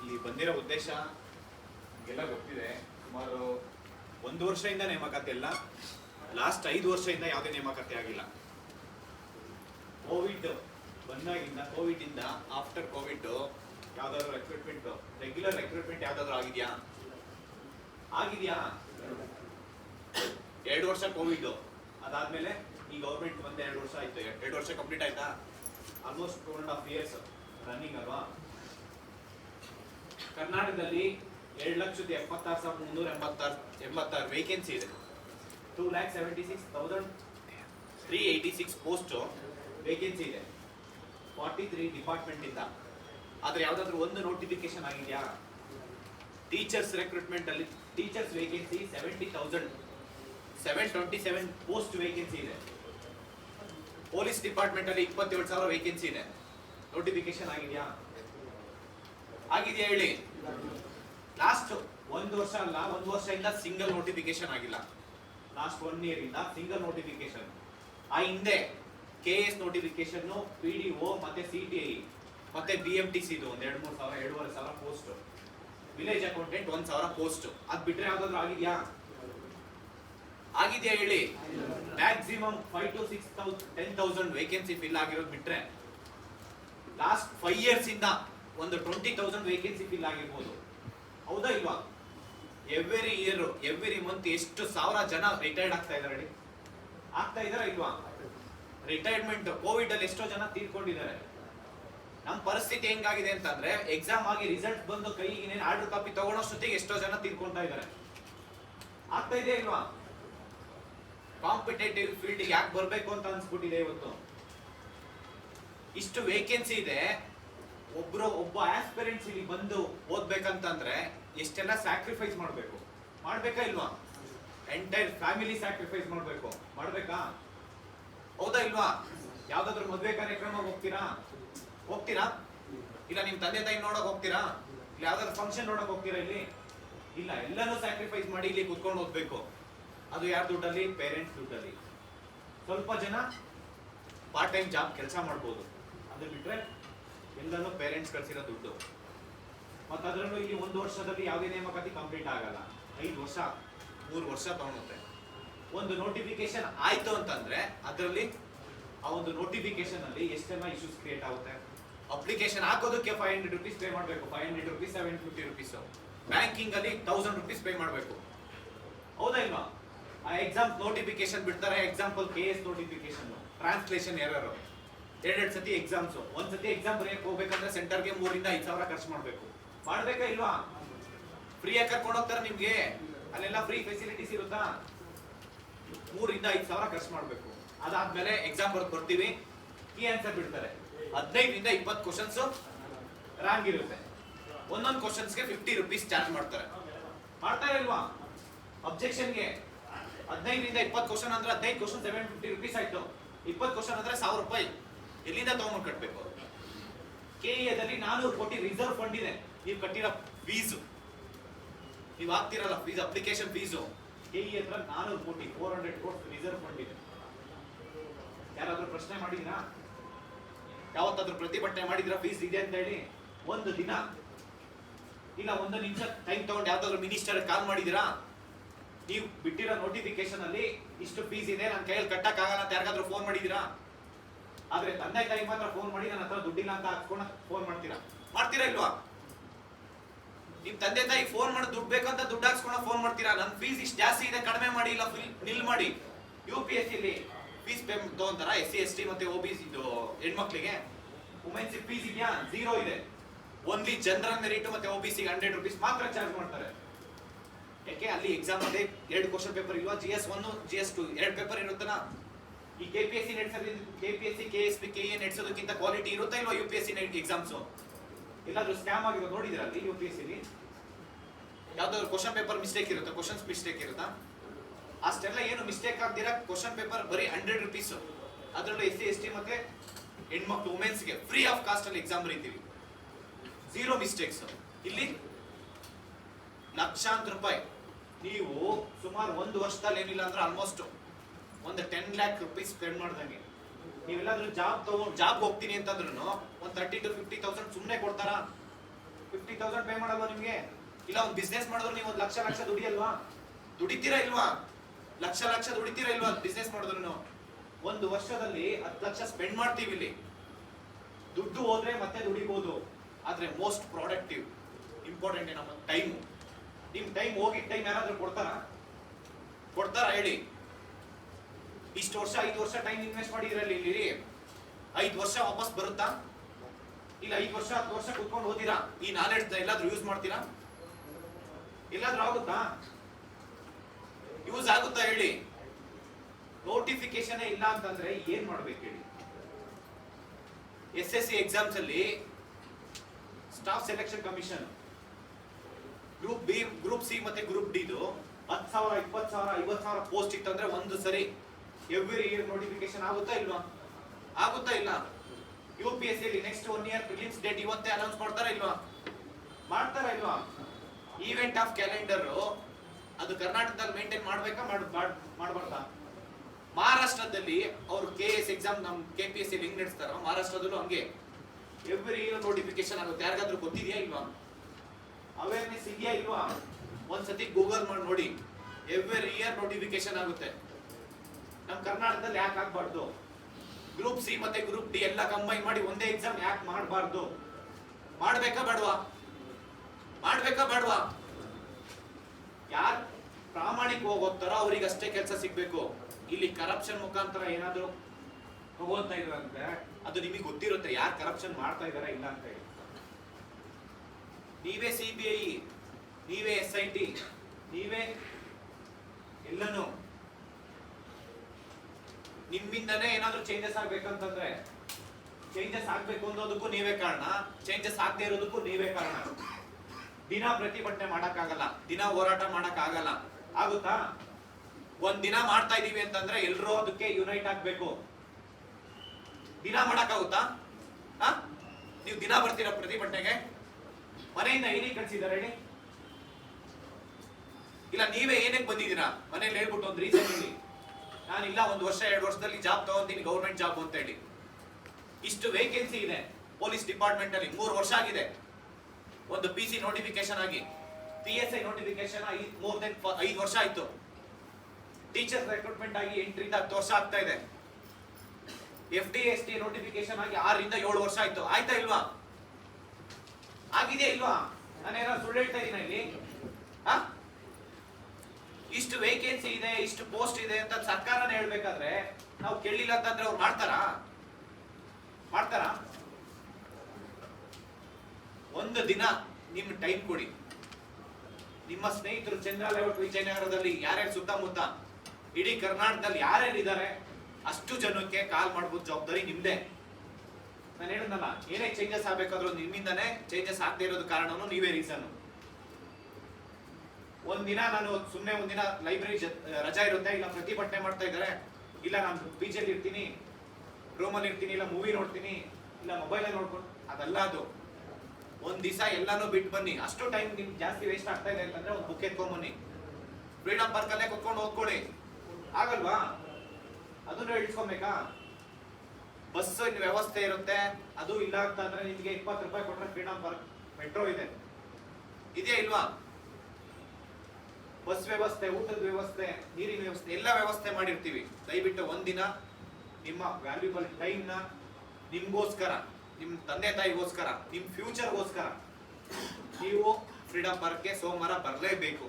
ಇಲ್ಲಿ ಬಂದಿರೋ ಉದ್ದೇಶ ಎಲ್ಲ ಗೊತ್ತಿದೆ. ಸುಮಾರು ಒಂದು ವರ್ಷದಿಂದ ನೇಮಕಾತಿ ಇಲ್ಲ ಲಾಸ್ಟ್ ಐದು ವರ್ಷದಿಂದ ಯಾವುದೇ ನೇಮಕಾತಿ ಆಗಿಲ್ಲ. ಕೋವಿಡ್ ಬಂದಾಗಿಂದ ಕೋವಿಡ್ ಇಂದ ಆಫ್ಟರ್ ಕೋವಿಡ್ ಯಾವ್ದಾದ್ರು ರೆಕ್ರೂಟ್ಮೆಂಟ್ ರೆಗ್ಯುಲರ್ ರೆಕ್ರೂಟ್ಮೆಂಟ್ ಯಾವ್ದಾದ್ರು ಆಗಿದ್ಯಾ? ಆಗಿದ್ಯಾ? ಎರಡು ವರ್ಷ ಕೋವಿಡ್ ಅದಾದ್ಮೇಲೆ ಈ ಗೌರ್ಮೆಂಟ್ ಬಂದು ಎರಡು ವರ್ಷ ಆಯ್ತು. ಎರಡು ವರ್ಷ ಕಂಪ್ಲೀಟ್ ಆಯ್ತಾ? Almost two and half years running ಅಲ್ವಾ? ಕರ್ನಾಟಕದಲ್ಲಿ ಎರಡು ಲಕ್ಷದ ಎಪ್ಪತ್ತಾರು ಸಾವಿರದ ಮುನ್ನೂರ ಎಂಬತ್ತಾರು ಎಂಬತ್ತಾರು ವೇಕೆನ್ಸಿ ಇದೆ. Two lakh seventy six thousand three eighty six post vacancy ಇದೆ. ಫಾರ್ಟಿ ತ್ರೀ ಡಿಪಾರ್ಟ್ಮೆಂಟ್ ಇಂದ ಯಾವುದಾದ್ರೂ ಒಂದು ನೋಟಿಫಿಕೇಶನ್ ಆಗಿದೆಯಾ? Teachers ರೆಕ್ರೂಟ್ಮೆಂಟಲ್ಲಿ teachers vacancy seventy thousand seven twenty seven post vacancy ಇದೆ. ಪೊಲೀಸ್ ಡಿಪಾರ್ಟ್ಮೆಂಟ್ ಅಲ್ಲಿ ಇಪ್ಪತ್ತೇಳು ಸಾವಿರ ವೇಕೆನ್ಸಿ ಇದೆ. ನೋಟಿಫಿಕೇಶನ್ ಆಗಿದೆಯಾ? ಆಗಿದೆಯಾ ಹೇಳಿ? ಲಾಸ್ಟ್ ಒಂದು ವರ್ಷ ಅಲ್ಲ, ಒಂದು ವರ್ಷದಿಂದ ಸಿಂಗಲ್ ನೋಟಿಫಿಕೇಶನ್ ಆಗಿಲ್ಲ. ಲಾಸ್ಟ್ ಒನ್ ಇಯರ್ ಇಂದ ಸಿಂಗಲ್ ನೋಟಿಫಿಕೇಶನ್ ಆ ಹಿಂದೆ K S notification P D O ಮತ್ತೆ ಸಿ ಟಿ ಐ ಮತ್ತೆ ಬಿ ಎಂ ಟಿ ಸಿ ಇದು ಒಂದ್ ಎರಡು ಮೂರು ಸಾವಿರ, ಎರಡೂವರೆ ಸಾವಿರ ಪೋಸ್ಟ್ ವಿಲೇಜ್ ಅಕೌಂಟೆಂಟ್ ಒಂದ್ ಸಾವಿರ ಪೋಸ್ಟ್ ಅದ್ ಬಿಟ್ರೆ ಯಾವ್ದಾದ್ರು ಆಗಿದ್ಯಾ? ಆಗಿದ್ಯಾ ಹೇಳಿ? Maximum five to six ten thousand vacancy fill ಆಗಿರೋದು ಬಿಟ್ರೆ ಲಾಸ್ಟ್ ಫೈವ್ ಇಯರ್ಸ್ ಇಂದ ಒಂದು ಟ್ವೆಂಟಿ ತೌಸಂಡ್ ವೇಕೆನ್ಸಿ ಫಿಲ್ ಆಗಿರ್ಬೋದು. ಹೌದಾ ಇಲ್ವಾ? ಎವ್ರಿ ಇಯರ್ ಎವ್ರಿ ಮಂತ್ ಎಷ್ಟು ಸಾವಿರ ಜನ ರಿಟೈರ್ಡ್ ಆಗ್ತಾ ಹೇಳಿ. ಆಗ್ತಾ ಇದಾರ ಇಲ್ವಾ? ರಿಟೈರ್ಮೆಂಟ್ ಕೋವಿಡ್ ಅಲ್ಲಿ ಎಷ್ಟೋ ಜನ ತೀರ್ಕೊಂಡಿದ್ದಾರೆ. ನಮ್ಮ ಪರಿಸ್ಥಿತಿ ಹೆಂಗಾಗಿದೆ ಅಂತಂದ್ರೆ ಎಕ್ಸಾಮ್ ಆಗಿ ರಿಸಲ್ಟ್ ಬಂದು ಕೈಗೆ ಆರ್ಡರ್ ಕಾಪಿ ತಗೊಳೋಷ್ಟೊತ್ತಿಗೆ ಎಷ್ಟೋ ಜನ ತೀರ್ಕೊಂತಾ ಇದ್ದಾರೆ ಆಗ್ತಾ ಇದೆ ಇಲ್ವಾ? ಕಾಂಪಿಟೇಟಿವ್ ಫೀಲ್ಡ್ ಯಾಕೆ ಬರಬೇಕು ಅಂತ ಅನ್ಸ್ಬಿಟ್ಟಿದೆ ಇವತ್ತು. ಇಷ್ಟು ವೇಕೆನ್ಸಿ ಇದೆ ಒಬ್ರು ಒಬ್ಬ ಆಸ್ಪಿರೆಂಟ್ಸ್ ಇಲ್ಲಿ ಬಂದು ಓದ್ಬೇಕಂತಂದ್ರೆ ಎಷ್ಟೆಲ್ಲ ಸ್ಯಾಕ್ರಿಫೈಸ್ ಮಾಡ್ಬೇಕು? ಮಾಡ್ಬೇಕಾ ಇಲ್ವಾ? ಎಂಟೈರ್ ಫ್ಯಾಮಿಲಿ ಸ್ಯಾಕ್ರಿಫೈಸ್ ಮಾಡ್ಬೇಕು. ಮಾಡ್ಬೇಕಾ? ಹೌದಾ ಇಲ್ವಾ? ಯಾವ್ದಾದ್ರು ಮದ್ವೆ ಕಾರ್ಯಕ್ರಮ ಹೋಗ್ತೀರಾ? ಹೋಗ್ತೀರಾ? ಇಲ್ಲ, ನಿಮ್ ತಂದೆ ತಾಯಿ ನೋಡಕ್ ಹೋಗ್ತೀರಾ? ಇಲ್ಲ, ಯಾವ್ದಾದ್ರು ಫಂಕ್ಷನ್ ನೋಡಕ್ ಹೋಗ್ತೀರಾ ಇಲ್ಲಿ? ಇಲ್ಲ, ಎಲ್ಲಾನು ಸ್ಯಾಕ್ರಿಫೈಸ್ ಮಾಡಿ ಇಲ್ಲಿ ಕುತ್ಕೊಂಡು ಓದ್ಬೇಕು. ಅದು ಯಾರ ದುಡ್ಡಲ್ಲಿ? ಪೇರೆಂಟ್ಸ್ ದುಡ್ಡಲ್ಲಿ. ಸ್ವಲ್ಪ ಜನ ಪಾರ್ಟ್ ಟೈಮ್ ಜಾಬ್ ಕೆಲಸ ಮಾಡ್ಬೋದು. ಅದು ಬಿಟ್ರೆ ಎಲ್ಲಾನು ಪೇರೆಂಟ್ಸ್ ಕಳಿಸಿರೋ ದುಡ್ಡು. ಮತ್ತು ಅದರಲ್ಲೂ ಇಲ್ಲಿ ಒಂದು ವರ್ಷದಲ್ಲಿ ಯಾವುದೇ ನೇಮಕಾತಿ ಕಂಪ್ಲೀಟ್ ಆಗಲ್ಲ. ಐದು ವರ್ಷ, ಮೂರು ವರ್ಷ ತಗೊಳುತ್ತೆ. ಒಂದು ನೋಟಿಫಿಕೇಶನ್ ಆಯಿತು ಅಂತಂದರೆ ಅದರಲ್ಲಿ ಆ ಒಂದು ನೋಟಿಫಿಕೇಶನ್ ಅಲ್ಲಿ ಎಷ್ಟೆಲ್ಲ ಇಶ್ಯೂಸ್ ಕ್ರಿಯೇಟ್ ಆಗುತ್ತೆ? ಅಪ್ಲಿಕೇಶನ್ ಹಾಕೋದಕ್ಕೆ ಫೈವ್ ಹಂಡ್ರೆಡ್ ರುಪೀಸ್ ಪೇ ಮಾಡಬೇಕು. Five hundred rupees seven fifty rupees banking ಅಲ್ಲಿ ತೌಸಂಡ್ ರುಪೀಸ್ ಪೇ ಮಾಡಬೇಕು. ಹೌದಾ ಇಲ್ವಾ? ಆ ಎಕ್ಸಾಮ್ ನೋಟಿಫಿಕೇಶನ್ ಬಿಡ್ತಾರೆ. Example K S notification translation error ಎರಡೆರಡು ಸತಿ ಎಕ್ಸಾಮ್ಸ್ ಒಂದ್ ಸತಿ ಎಕ್ಸಾಮ್ ಬರೆಯಕ್ಕೆ ಹೋಗ್ಬೇಕಂದ್ರೆ ಸೆಂಟರ್ಗೆ ಮೂರಿಂದ ಐದು ಸಾವಿರ ಖರ್ಚು ಮಾಡ್ಬೇಕು. ಮಾಡ್ಬೇಕಾ ಇಲ್ವಾ? ಫ್ರೀಯಾಗಿ ಕರ್ಕೊಂಡು ಹೋಗ್ತಾರೆ ನಿಮ್ಗೆ? ಅಲ್ಲೆಲ್ಲ ಫ್ರೀ ಫೆಸಿಲಿಟೀಸ್ ಇರುತ್ತಾ? ಮೂರಿಂದ ಐದು ಸಾವಿರ ಖರ್ಚು ಮಾಡ್ಬೇಕು. ಅದಾದ್ಮೇಲೆ ಎಕ್ಸಾಮ್ ಬರ್ದು ಬರ್ತೀವಿ. ಕೀ ಆನ್ಸರ್ ಬಿಡ್ತಾರೆ. ಹದಿನೈದರಿಂದ ಇಪ್ಪತ್ತು ಕ್ವಶನ್ಸ್ ರಾಂಗ್ ಇರುತ್ತೆ. ಒಂದೊಂದು ಕ್ವಶನ್ಸ್ಗೆ ಫಿಫ್ಟಿ ರುಪೀಸ್ ಚಾರ್ಜ್ ಮಾಡ್ತಾರೆ. ಮಾಡ್ತಾರೆ ಇಲ್ವಾ? ಅಬ್ಜೆಕ್ಷನ್ಗೆ ಹದಿನೈದರಿಂದ ಇಪ್ಪತ್ತು ಕ್ವಶನ್ ಅಂದ್ರೆ ಹದಿನೈದು ಕ್ವಶನ್ ಸೆವೆನ್ ಫಿಫ್ಟಿ ರುಪೀಸ್ ಆಯ್ತು. ಇಪ್ಪತ್ತು ಕ್ವಶನ್ ಅಂದ್ರೆ ಸಾವಿರ ರೂಪಾಯಿ. ಎಲ್ಲಿಂದ ತಗೊಂಡು ಕಟ್ಟಬೇಕು ಕೆ ಎದಲ್ಲಿ ನಾನೂರು ಕೋಟಿ ರಿಸರ್ವ್ ಫಂಡ್ ಇದೆ. ನೀವು ಕಟ್ಟಿರೋ ಫೀಸು ನೀವು ಹಾಕ್ತಿರಲ್ಲ fees application fees K E ಹತ್ರ ನಾನೂರು crore four hundred crore reserve fund ಇದೆ. ಯಾರಾದರೂ ಪ್ರಶ್ನೆ ಮಾಡಿದ್ರಾ ಯಾವತ್ತಾದ್ರೂ ಪ್ರತಿಭಟನೆ ಮಾಡಿದ್ರ ಫೀಸ್ ಇದೆ ಅಂತ ಹೇಳಿ ಒಂದು ದಿನ, ಇಲ್ಲ ಒಂದು ನಿಮಿಷ ಟೈಮ್ ತಗೊಂಡು ಯಾವ್ದಾದ್ರು ಮಿನಿಸ್ಟರ್ ಕಾಲ್ ಮಾಡಿದಿರಾ ನೀವು ಬಿಟ್ಟಿರೋ ನೋಟಿಫಿಕೇಶನ್ ಅಲ್ಲಿ ಇಷ್ಟು ಫೀಸ್ ಇದೆ ನನ್ನ ಕೈಯಲ್ಲಿ ಕಟ್ಟಕ್ಕಾಗಲ್ಲ ಅಂತ ಯಾರಿಗಾದ್ರೂ ಫೋನ್ ಮಾಡಿದೀರಾ ಆದ್ರೆ ತಂದೆ ತಾಯಿ ಮಾತ್ರ ಫೋನ್ ಮಾಡಿ ನನ್ನ ಹತ್ರ ದುಡ್ಡಿಲ್ಲ ಅಂತ ಹಾಕ್ಕೊಂಡು ಫೋನ್ ಮಾಡ್ತೀರಾ? ಮಾಡ್ತೀರಾ ಇಲ್ವಾ? ನಿಮ್ ತಂದೆ ತಾಯಿ ಫೋನ್ ಮಾಡಿ ದುಡ್ಡು ಬೇಕಂತ ದುಡ್ಡು ಹಾಕ್ಸ್ಕೊಂಡು ಫೋನ್ ಮಾಡ್ತೀರಾ? ನನ್ನ ಫೀಸ್ ಇಷ್ಟು ಜಾಸ್ತಿ ಇದೆ, ಕಡಿಮೆ ಮಾಡಿ ಇಲ್ಲ ಫಿಲ್ ನಿಲ್ ಮಾಡಿ. ಯು ಪಿ ಎಸ್ ಸಿಲಿ ಫೀಸ್ ಪೇ ತಗೊಂತಾರ? ಎಸ್ ಸಿ ಎಸ್ ಟಿ ಮತ್ತೆ ಒ ಬಿ ಇದು ಹೆಣ್ಮಕ್ಳಿಗೆ? ವುಮೆನ್ಸ್ ಫೀಸ್ ಇದೆಯಾ? ಝೀರೋ ಇದೆ. ಓನ್ಲಿ ಜನರಲ್ ಮೆರಿಟ್ ಮತ್ತೆ O B C hundred rupees ಮಾತ್ರ ಚಾರ್ಜ್ ಮಾಡ್ತಾರೆ. ಯಾಕೆ? ಅಲ್ಲಿ ಎಕ್ಸಾಮ್ ಅದೇ ಎರಡು ಕ್ವಶನ್ ಪೇಪರ್ ಇಲ್ವಾ? G S one G S two ಎರಡು ಪೇಪರ್ ಇರುತ್ತಲ್ಲ? ಈ ಕೆ ಪಿ ಎಸ್ ಸಿ ನಡೆಸೋದು ಪಿ ಕೆ ಎ ನಡೆಸೋದಕ್ಕಿಂತ ಕ್ವಾಲಿಟಿ ಇರುತ್ತಾ ಇಲ್ವಾ U P S C exams ಎಲ್ಲಾದ್ರೂ ಸ್ಕ್ಯಾಮ್ ಆಗಿರೋ ನೋಡಿದಿರ ಅಲ್ಲಿ ಯು ಪಿ ಎಸ್ ಸಿ ಯಾವ್ದಾದ್ರು ಕ್ವಶನ್ ಪೇಪರ್ ಮಿಸ್ಟೇಕ್ ಇರುತ್ತಾ? ಕ್ವಶನ್ಸ್ ಮಿಸ್ಟೇಕ್ ಇರುತ್ತಾ? ಅಷ್ಟೆಲ್ಲ ಏನು ಮಿಸ್ಟೇಕ್ ಆಗ್ದಿರ? ಕ್ವಶನ್ ಪೇಪರ್ ಬರೀ ಹಂಡ್ರೆಡ್ ರುಪೀಸ್ ಅದರಲ್ಲೂ ಎಸ್ ಸಿ ಎಸ್ ಟಿ ಮತ್ತೆ ಹೆಣ್ಮಕ್ಳು ವುಮೆನ್ಸ್ಗೆ ಫ್ರೀ ಆಫ್ ಕಾಸ್ಟ್ ಅಲ್ಲಿ ಎಕ್ಸಾಮ್ ಬರೀತೀವಿ. ಝೀರೋ ಮಿಸ್ಟೇಕ್ಸ್ ಇಲ್ಲಿ ಲಕ್ಷಾಂತರ ರೂಪಾಯಿ. ನೀವು ಸುಮಾರು ಒಂದು ವರ್ಷದಲ್ಲಿ ಏನಿಲ್ಲ ಅಂದ್ರೆ ಆಲ್ಮೋಸ್ಟ್ ಒಂದು ಟೆನ್ ಲ್ಯಾಕ್ ರುಪೀಸ್ ಸ್ಪೆಂಡ್ ಮಾಡ್ದಂಗೆ. ನೀವೆಲ್ಲಾದ್ರೂ ಜಾಬ್ ತಗೊಂಡು ಜಾಬ್ ಹೋಗ್ತೀನಿ ಅಂತಂದ್ರೂ ಒಂದು ತರ್ಟಿ ಟು ಫಿಫ್ಟಿ ತೌಸಂಡ್ ಸುಮ್ಮನೆ ಕೊಡ್ತಾರಾ? ಫಿಫ್ಟಿ ತೌಸಂಡ್ ಪೇ ಮಾಡಲ್ವಾ ನಿಮ್ಗೆ? ಇಲ್ಲ ಒಂದು ಬಿಸ್ನೆಸ್ ಮಾಡಿದ್ರು ನೀವು ಒಂದು ಲಕ್ಷ ಲಕ್ಷ ದುಡಿಯಲ್ವಾ? ದುಡಿತೀರಾ ಇಲ್ವಾ? ಲಕ್ಷ ಲಕ್ಷ ದುಡಿತೀರಾ ಇಲ್ವಾ ಬಿಸ್ನೆಸ್ ಮಾಡಿದ್ರು ಒಂದು ವರ್ಷದಲ್ಲಿ ಹತ್ತು ಲಕ್ಷ ಸ್ಪೆಂಡ್ ಮಾಡ್ತೀವಿ ಇಲ್ಲಿ. ದುಡ್ಡು ಹೋದ್ರೆ ಮತ್ತೆ ದುಡಿಬಹುದು ಆದ್ರೆ ಮೋಸ್ಟ್ ಪ್ರಾಡಕ್ಟಿವ್ ಇಂಪಾರ್ಟೆಂಟ್ ನಮ್ಮ ಟೈಮ್ ನಿಮ್ ಟೈಮ್ ಹೋಗಿ ಟೈಮ್ ಯಾರಾದ್ರೂ ಕೊಡ್ತಾರಾ? ಕೊಡ್ತಾರಾ ಹೇಳಿ. ಇಷ್ಟು ವರ್ಷ, ಐದು ವರ್ಷ ಟೈಮ್ ಇನ್ವೆಸ್ಟ್ ಮಾಡಿದ್ರಲ್ಲಿ ಇಲ್ಲಿ. ಐದು ವರ್ಷ ವಾಪಸ್ ಬರುತ್ತಾ? ಇಲ್ಲ, ಐದು ವರ್ಷ, ಹತ್ತು ವರ್ಷ ಕುತ್ಕೊಂಡು ಓದಿರಾ ಈ ನಾಲೆಡ್ಜ್ ಎಲ್ಲಾದ್ರೂ ಯೂಸ್ ಮಾಡ್ತೀರಾ? ಎಲ್ಲಾದ್ರೂ ಆಗುತ್ತಾ? ಯೂಸ್ ಆಗುತ್ತಾ ಹೇಳಿ? ನೋಟಿಫಿಕೇಶನ್ ಇಲ್ಲ ಅಂತಂದ್ರೆ ಏನ್ ಮಾಡ್ಬೇಕು ಹೇಳಿ? ಎಸ್ ಎಸ್ ಸಿ ಎಕ್ಸಾಮ್ಸ್ ಅಲ್ಲಿ staff selection commission group B group C ಮತ್ತೆ ಗ್ರೂಪ್ ಡಿದು ಹತ್ತು ಸಾವಿರ, ಇಪ್ಪತ್ತು ಸಾವಿರ, ಐವತ್ತು ಸಾವಿರ ಪೋಸ್ಟ್ ಇತ್ತಂದ್ರೆ ಒಂದು ಸರಿ ಎವ್ರಿ ಇಯರ್ ನೋಟಿಫಿಕೇಶನ್ ಆಗುತ್ತಾ ಇಲ್ವಾ? ಆಗುತ್ತಾ ಇಲ್ಲ. U P S C next one year prelims date ಇವತ್ತೇ ಅನೌನ್ಸ್ ಮಾಡ್ತಾರಾ ಇಲ್ವಾ? ಮಾಡ್ತಾರಾ ಇಲ್ವಾ? ಈವೆಂಟ್ ಆಫ್ ಕ್ಯಾಲೆಂಡರ್ ಅದು ಕರ್ನಾಟಕದಲ್ಲಿ ಮೇಂಟೈನ್ ಮಾಡ್ಬೇಕಾ? ಮಾಡ್, ಮಾಡ್- ಮಾಡ್ಬಾರ್ದಾ? ಮಹಾರಾಷ್ಟ್ರದಲ್ಲಿ ಅವರು ಕೆ ಎಸ್ ಎಕ್ಸಾಮ್ ನಮ್ ಕೆ ಪಿ ಎಸ್ ಸಿ ಹೆಂಗ್ ನಡೆಸ್ತಾರೋ ಮಹಾರಾಷ್ಟ್ರದಲ್ಲೂ ಹಂಗೆ. ಎವ್ರಿ ಇಯರ್ ನೋಟಿಫಿಕೇಶನ್ ಆಗುತ್ತೆ. ಯಾರಿಗಾದ್ರೂ ಗೊತ್ತಿದೆಯಾ ಇಲ್ವಾ? ಅವೇರ್ನೆಸ್ ಇದೆಯಾ ಇಲ್ವಾ? ಒಂದ್ಸತಿ ಗೂಗಲ್ ಮಾಡಿ ನೋಡಿ. ಎವ್ರಿ ಇಯರ್ ನೋಟಿಫಿಕೇಶನ್ ಆಗುತ್ತೆ. ನಮ್ ಕರ್ನಾಟಕದಲ್ಲಿ ಯಾಕೆ ಆಗ್ಬಾರ್ದು? ಗ್ರೂಪ್ ಸಿ ಮತ್ತೆ ಗ್ರೂಪ್ ಡಿ ಎಲ್ಲ ಕಂಬೈನ್ ಮಾಡಿ ಒಂದೇ ಎಕ್ಸಾಮ್ ಯಾಕೆ ಮಾಡಬಾರ್ದು? ಮಾಡ್ಬೇಕಾ ಬೇಡವಾ? ಮಾಡ್ಬೇಕಾ ಬೇಡವಾ? ಯಾರು ಪ್ರಾಮಾಣಿಕವಾಗಿ ಹೋಗ್ತಾರೋ ಅವ್ರಿಗೆ ಅಷ್ಟೇ ಕೆಲಸ ಸಿಗ್ಬೇಕು. ಇಲ್ಲಿ ಕರಪ್ಷನ್ ಮುಖಾಂತರ ಏನಾದ್ರು? ತಗೋತಾ ಇದ್ರಂತೆ ಅದು ನಿಮಗೆ ಗೊತ್ತಿರುತ್ತೆ ಯಾರು ಕರಪ್ಷನ್ ಮಾಡ್ತಾ ಇದಾರ ಇಲ್ಲ ಅಂತ ಹೇಳಿ. ನೀವೇ ಸಿ ಬಿ ಐ ನೀವೇ ಎಸ್ ಐ ಟಿ ನೀವೇ ಎಲ್ಲನೂ ನಿಮ್ಮಿಂದನೇ ಏನಾದ್ರೂ ಚೇಂಜಸ್ ಆಗ್ಬೇಕಂತಂದ್ರೆ ಚೇಂಜಸ್ ಆಗ್ಬೇಕು ಅನ್ನೋದಕ್ಕೂ ನೀವೇ ಕಾರಣ. ಚೇಂಜಸ್ ಆಗದೆ ಇರೋದಕ್ಕೂ ನೀವೇ ಕಾರಣ. ದಿನ ಪ್ರತಿಭಟನೆ ಮಾಡಕ್ಕಾಗಲ್ಲ, ದಿನ ಹೋರಾಟ ಮಾಡಕ್ಕಾಗಲ್ಲ. ಆಗುತ್ತಾ? ಒಂದ್ ದಿನ ಮಾಡ್ತಾ ಇದೀವಿ ಅಂತಂದ್ರೆ ಎಲ್ರೂ ಅದಕ್ಕೆ ಯುನೈಟ್ ಆಗ್ಬೇಕು. ದಿನ ಮಾಡಕ್ಕಾಗುತ್ತಾ? ನೀವು ದಿನ ಬರ್ತೀರಾ ಪ್ರತಿಭಟನೆಗೆ? ಮನೆಯಿಂದ ಏನೇ ಕಳ್ಸಿದಾರೆ ಹೇಳಿ? ಇಲ್ಲ, ನೀವೇ ಏನಕ್ಕೆ ಬಂದಿದ್ದೀರಾ? ಮನೇಲಿ ಹೇಳ್ಬಿಟ್ಟು ಒಂದು ರೀಸನ್ ಹೇಳಿ. ನಾನಿಲ್ಲ, ಒಂದು ವರ್ಷ, ಎರಡು ವರ್ಷದಲ್ಲಿ ಜಾಬ್ ತಗೊಂತೀನಿ ಗೌರ್ಮೆಂಟ್ ಜಾಬ್ ಅಂತ ಹೇಳಿ. ಇಷ್ಟು ವೇಕೆನ್ಸಿ ಇದೆ ಪೊಲೀಸ್ ಡಿಪಾರ್ಟ್ಮೆಂಟ್ ಅಲ್ಲಿ, ಮೂರು ವರ್ಷ ಆಗಿದೆ. ಒಂದು ಪಿ ಸಿ ನೋಟಿಫಿಕೇಶನ್ ಆಗಿ ಪಿ ಎಸ್ ಐ ನೋಟಿಫಿಕೇಶನ್ ಆಗಿ ಮೋರ್ ದೆನ್ ಐದು ವರ್ಷ ಆಯ್ತು. ಟೀಚರ್ಸ್ ರೆಕ್ರೂಟ್ಮೆಂಟ್ ಆಗಿ ಎಂಟರಿಂದ ಹತ್ತು ವರ್ಷ ಆಗ್ತಾ ಇದೆ. F D S T notification ಆಗಿ ಆರರಿಂದ ಏಳು ವರ್ಷ ಆಯ್ತು. ಆಯ್ತಾ ಇಲ್ವಾ? ಆಗಿದೆಯಾ ಇಲ್ವಾ? ನಾನೇನೋ ಸುಳ್ಳು ಹೇಳ್ತಾ ಇದ್ದೀನಿ ಇಲ್ಲಿ? ಆ? ಇಷ್ಟು ವೇಕೆನ್ಸಿ ಇದೆ, ಇಷ್ಟು ಪೋಸ್ಟ್ ಇದೆ ಅಂತ ಸರ್ಕಾರನೇ ಹೇಳ್ಬೇಕಾದ್ರೆ ನಾವು ಕೇಳಿಲ್ಲ ಅಂತಂದ್ರೆ ಅವ್ರು ಮಾಡ್ತಾರಾ? ಮಾಡ್ತಾರಾ? ಒಂದು ದಿನ ನಿಮ್ ಟೈಮ್ ಕೊಡಿ. ನಿಮ್ಮ ಸ್ನೇಹಿತರು ಚಂದ್ರ ಲೇಔಟ್ ವಿಜಯನಗರದಲ್ಲಿ ಯಾರ್ಯಾರು ಸುತ್ತಮುತ್ತ ಇಡೀ ಕರ್ನಾಟಕದಲ್ಲಿ ಯಾರ್ಯಾರು ಇದ್ದಾರೆ ಅಷ್ಟು ಜನಕ್ಕೆ ಕಾಲ್ ಮಾಡ್ಬೋದು, ಜವಾಬ್ದಾರಿ ನಿಮ್ದೇ. ನಾನು ಹೇಳಿದ್ನಲ್ಲ ಏನೇ ಚೇಂಜಸ್ ಆಗ್ಬೇಕಾದ್ರೂ ನಿಮ್ಮಿಂದನೇ ಚೇಂಜಸ್ ಆಗದೆ ಇರೋದು ಕಾರಣನು ನೀವೇ ರೀಸನ್ ಒಂದಿನ ನಾನು ಸುಮ್ಮನೆ ಒಂದಿನ ಲೈಬ್ರರಿ ರಜಾ ಇರುತ್ತೆ, ಇಲ್ಲ ಪ್ರತಿಭಟನೆ ಮಾಡ್ತಾ ಇದ್ದಾರೆ, ಇಲ್ಲ ನಾನು ಬೀಚಲ್ಲಿ ಇರ್ತೀನಿ ರೂಮಲ್ಲಿ ಇರ್ತೀನಿ, ಇಲ್ಲ ಮೂವಿ ನೋಡ್ತೀನಿ, ಇಲ್ಲ ಮೊಬೈಲ್ ನೋಡ್ಕೊಂಡು ಅದಲ್ಲ ಅದು. ಒಂದ್ ದಿವಸ ಎಲ್ಲಾನು ಬಿಟ್ಟು ಬನ್ನಿ. ಅಷ್ಟು ಟೈಮ್ ನಿಮ್ಗೆ ಜಾಸ್ತಿ ವೇಸ್ಟ್ ಆಗ್ತಾ ಇದೆ ಅಂತಂದ್ರೆ ಒಂದು ಬುಕ್ ಎತ್ಕೊಂಬನ್ನಿ ಫ್ರೀಡಮ್ ಪಾರ್ಕ್ ಅಲ್ಲೇ ಕುತ್ಕೊಂಡು ಓದ್ಕೊಳ್ಳಿ. ಆಗಲ್ವಾ? ಅದನ್ನ ಇಳಿಸ್ಕೊಬೇಕಾ? ಬಸ್ ವ್ಯವಸ್ಥೆ ಇರುತ್ತೆ. ಅದು ಇಲ್ಲ ಅಂತ ಅಂದ್ರೆ ನಿಮ್ಗೆ ಇಪ್ಪತ್ತು ರೂಪಾಯಿ ಕೊಟ್ಟರೆ ಫ್ರೀಡಮ್ ಪಾರ್ಕ್ ಮೆಟ್ರೋ ಇದೆ. ಇದೆಯಾ ಇಲ್ವಾ? ಬಸ್ ವ್ಯವಸ್ಥೆ, ಊಟದ ವ್ಯವಸ್ಥೆ, ನೀರಿನ ವ್ಯವಸ್ಥೆ, ಎಲ್ಲ ವ್ಯವಸ್ಥೆ ಮಾಡಿರ್ತೀವಿ. ದಯವಿಟ್ಟು ಒಂದಿನ ನಿಮ್ಮ ವ್ಯಾಲ್ಯೂಬಲ್ ಟೈಮ್ನ ನಿಮ್ಗೋಸ್ಕರ ನಿಮ್ಮ ತಂದೆ ತಾಯಿಗೋಸ್ಕರ ನಿಮ್ಮ ಫ್ಯೂಚರ್ಗೋಸ್ಕರ ನೀವು ಫ್ರೀಡಮ್ ಪಾರ್ಕ್ಗೆ ಸೋಮವಾರ ಬರಲೇಬೇಕು.